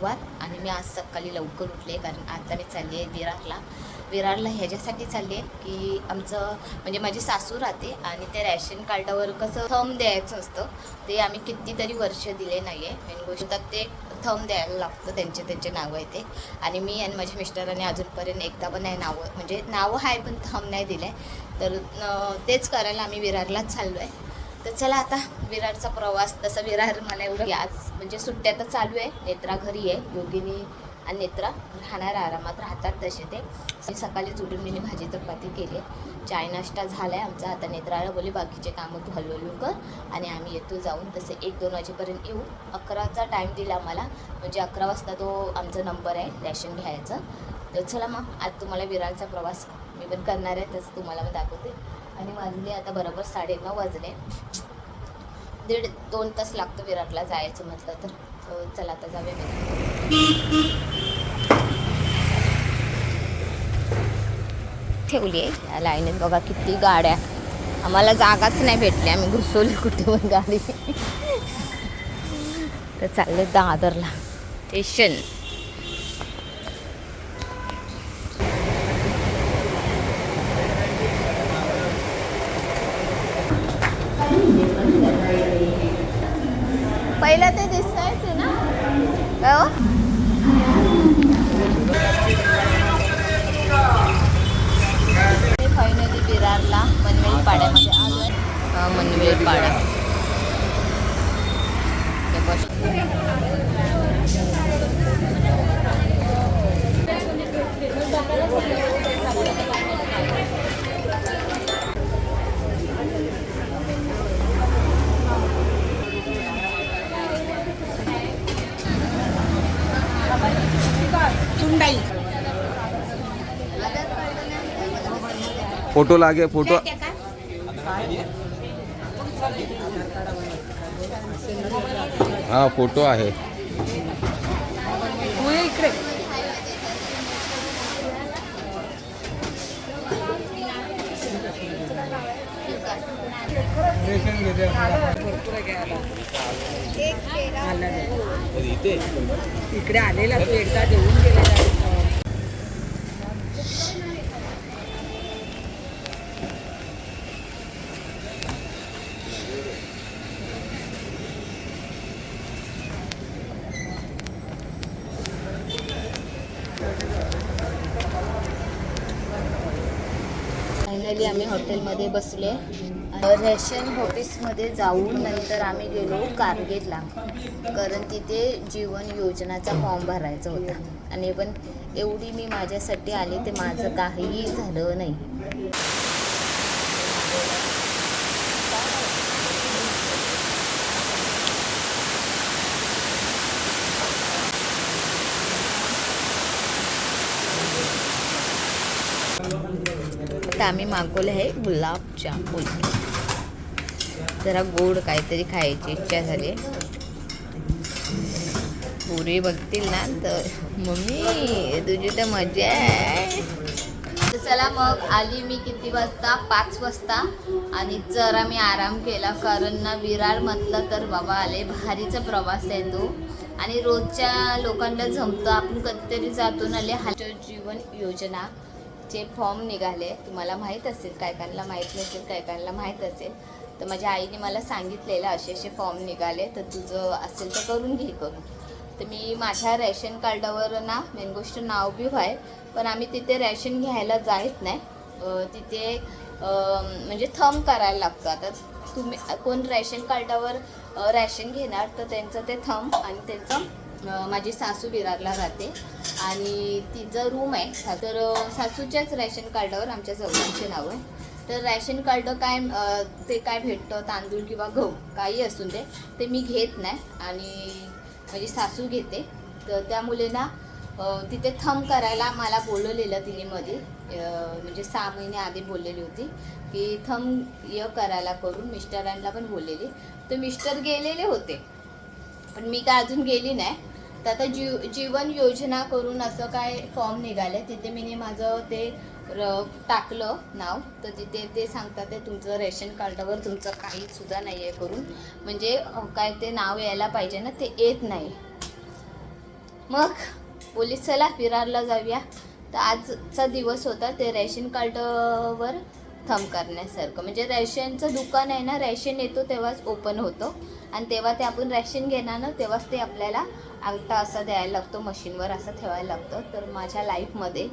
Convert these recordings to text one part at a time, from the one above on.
सुरुवात आणि मी आज सकाळी लवकर उठले कारण आता मी चालली आहे विरारला. विरारला ह्याच्यासाठी चालली आहे की आमचं म्हणजे माझी सासू राहते आणि त्या रॅशन कार्डावर कसं थंब द्यायचं असतं ते आम्ही कितीतरी वर्ष दिले नाही आहे मेन गोष्ट ते थंब द्यायला लागतं त्यांचे त्यांचे नावं आहे ते. आणि मी आणि माझ्या मिस्टरांनी अजूनपर्यंत एकदा पण नाही नावं म्हणजे नावं आहे पण थंब नाही दिलं आहे तर तेच करायला आम्ही विरारलाच चाललो आहे तर चला आता विरारचा प्रवास तसा विरार मला एवढं आज म्हणजे सुट्ट्या तर चालू आहे. नेत्रा घरी आहे योगिनी आणि नेत्रा राहणार आरामात राहतात तसे ते. सकाळीच उठून मी भाजी चपाती केली आहे. चाय नाश्ता झाला आहे आमचा. आता नेत्राला बोले बाकीचे कामं तू हळूहळू कर आणि आम्ही येतो जाऊन. तसे एक दोन वाजेपर्यंत येऊ. अकराचा टाईम दिला आम्हाला म्हणजे अकरा वाजता तो आमचा नंबर आहे रॅशन घ्यायचा. तर चला मग आज तुम्हाला विरारचा प्रवास मी पण करणार आहे तसं तुम्हाला मग दाखवते. आणि वाजले आता बरोबर साडेनऊ वाजले. दीड दोन तास लागतो विराटला जायचं म्हटलं तर. चला आता जाऊया विराट ठेवली आहे या लाईनीत. बघा किती गाड्या. आम्हाला जागाच नाही भेटली. आम्ही घुसवली कुठे पण गाडी. तर चालले दादरला. स्टेशन. काय हो फायनली विरारला मनवेल पाड्यामध्ये आलो आहे मनवेल पाडा हे बघ. फोटो लागे फोटो हा फोटो आहे. इकडे आलेला तू एकदा देऊन गेलेला फायनली आम्ही हॉटेलमध्ये बसले. रेशन ऑफिसमध्ये जाऊन नंतर आम्ही गेलो कारगेटला कारण तिथे जीवन योजनाचा फॉर्म भरायचा होता. आणि पण एवढी मी माझ्यासाठी आले ते माझं काहीही झालं नाही. आता आम्ही मागवलं आहे गुलाबजामुन. जरा गोड काहीतरी खायची इच्छा झाली. पुरी बघतील ना तर. मम्मी तुझी तर मजा आहे. तर चला मग आली मी किती वाजता? पाच वाजता. आणि जरा मी आराम केला कारण ना विरार म्हटलं तर बाबा आले भारीचा प्रवास आहे तो. आणि रोजच्या लोकांना जमतं आपण कधीतरी जातो आले हा जीवन योजना. चे फॉर्म निघाले. तुम्हाला माहीत असेल काय कायला माहीत नसेल काय कायला माहीत असेल तर माझ्या आईने मला सांगितलेलं असे असे फॉर्म निघाले. तर तुझं असेल तर करून घे करून. तर मी माझ्या रॅशन कार्डावर ना मेन गोष्ट नाव बी आहे पण आम्ही तिथे रॅशन घ्यायला जायत नाही. तिथे म्हणजे थंब करायला लागतं. आता तुम्ही कोण रॅशन कार्डावर रॅशन घेणार तर त्यांचं ते थंब आणि त्यांचं माझी सासू विरारला राहते. आणि तिचं रूम आहे. तर सासूच्याच रॅशन कार्डावर आमच्या चौघांचे नाव आहे. तर रॅशन कार्ड काय ते काय भेटतं? तांदूळ किंवा गहू काही असून दे ते मी घेत नाही. आणि माझी सासू घेते. तर त्या मुलींना तिथे थंब करायला मला बोलवलेलं तिने मध्ये म्हणजे सहा महिने आधी बोललेली होती की थंब य करायला करून मिस्टरांना पण बोललेली. तर मिस्टर गेलेले होते. पण मी काय अजून गेली नाही. तर आता जीव जीवन योजना करून असं काय फॉर्म निघाले? तिथे मी माझं ते र टाकलं नाव. तर तिथे ते सांगतात ते तुमचं रेशन कार्डावर तुमचं काही सुद्धा नाही आहे करून. म्हणजे काय ते नाव यायला पाहिजे ना ते येत नाही. मग पोलीस चला विरारला जाऊया. तर आजचा दिवस होता ते रेशन कार्डवर थंब करण्यासारखं. म्हणजे रेशनचं दुकान आहे ना रेशन येतो तेव्हाच ओपन होतं. आणि तेव्हा ते आपण रॅशन घेणार ना तेव्हाच ते आपल्याला अंगठा असं द्यायला लागतो मशीनवर असं ठेवायला लागतं. तर माझ्या लाईफमध्ये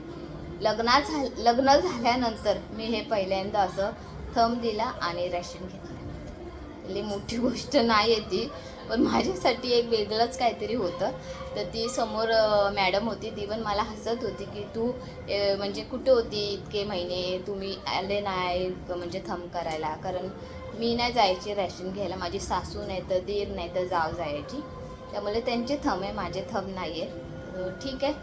लग्ना झा लग्न झाल्यानंतर मी हे पहिल्यांदा असं थंब दिला आणि रॅशन घेतलं. लई मोठी गोष्ट नाही येते पण माझ्यासाठी एक वेगळंच काहीतरी होतं. तर ती समोर मॅडम होती ती पण मला हसत होती की तू म्हणजे कुठे होती इतके महिने? तुम्ही आले नाही म्हणजे थंब करायला. कारण मी नाही जायची रॅशन घ्यायला. माझी सासू नाही तर दीर नाही तर जाव जायची. त्यामुळे त्यांचे थंब आहे माझे थंब नाही आहे ठीक आहे.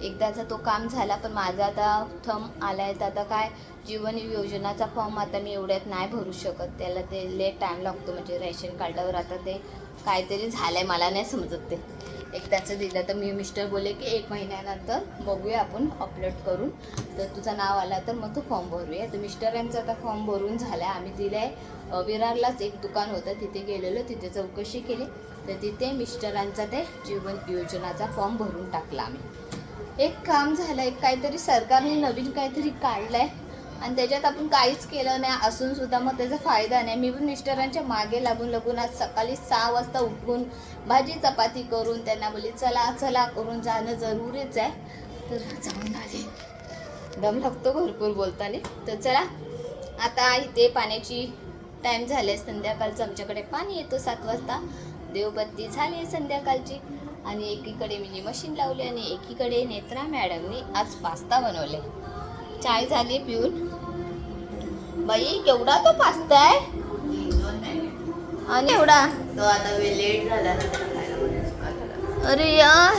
एकदाचा तो काम झाला पण माझा आता थम आला आहे तर आता काय? जीवन योजनाचा फॉर्म आता मी एवढ्यात नाही भरू शकत. त्याला ते लेट टाईम लागतो. म्हणजे रेशन कार्डावर आता ते काहीतरी झालं आहे मला नाही समजत ते. एक त्याचं दिलं. तर मी मिस्टर बोले की एक महिन्यानंतर बघूया आपण अपलोड करून. तर तुझं नाव आला तर मग तो फॉर्म भरूया. तर मिस्टरांचा आता फॉर्म भरून झाला आहे आम्ही दिलं आहे विरारलाच एक दुकान होतं. तिथे गेलेलो तिथे चौकशी केली. तर तिथे मिस्टरांचा ते जीवन योजनाचा फॉर्म भरून टाकला आम्ही. एक काम झालं एक काहीतरी सरकारने नवीन काहीतरी काढलं आहे आणि त्याच्यात आपण काहीच केलं नाही असून सुद्धा मग त्याचा फायदा नाही. मी पण मिस्टरांच्या मागे लागून लागून आज सकाळी सहा वाजता उठून भाजी चपाती करून त्यांना बोलली चला चला करून जाणं जरुरीच आहे. तर जाऊन आले. दम लागतो भरपूर बोलताना. तर चला आता इथे पाण्याची टाईम झाले संध्याकाळचं आमच्याकडे पाणी येतो सात वाजता. देवबत्ती झाली आहे संध्याकाळची. आणि एकीकडे मिनी मशीन लावली आणि एकीकडे नेत्रा मॅडमनी आज पास्ता बनवले. चाय झाली पिऊन. बाई केवढा तो पास्ता आहे? आणि एवढा? तो आता वे लेट झाला. अरे यार.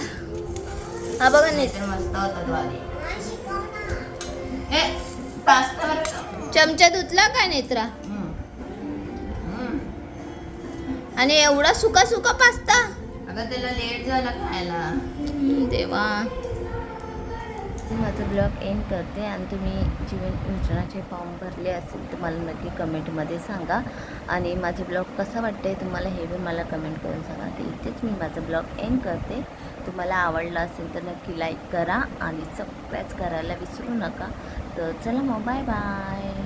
हा बघा नाही तर मस्त होता का? चमचा धुतला काय नेत्रा. आणि एवढा सुका सुका पास्ता? अगं त्याला लेट झाला खायला. देवा. माझं ब्लॉग एंड करते आणि तुम्ही जीवन योजनाचे फॉर्म भरले असेल तर मला नक्की कमेंटमध्ये सांगा. आणि माझे ब्लॉग कसं वाटते तुम्हाला हे पण मला कमेंट करून सांगा. तर इथेच मी माझं ब्लॉग एंड करते. तुम्हाला आवडला असेल तर नक्की लाईक करा आणि सबस्क्राईब करायला विसरू नका. तर चला मग बाय बाय.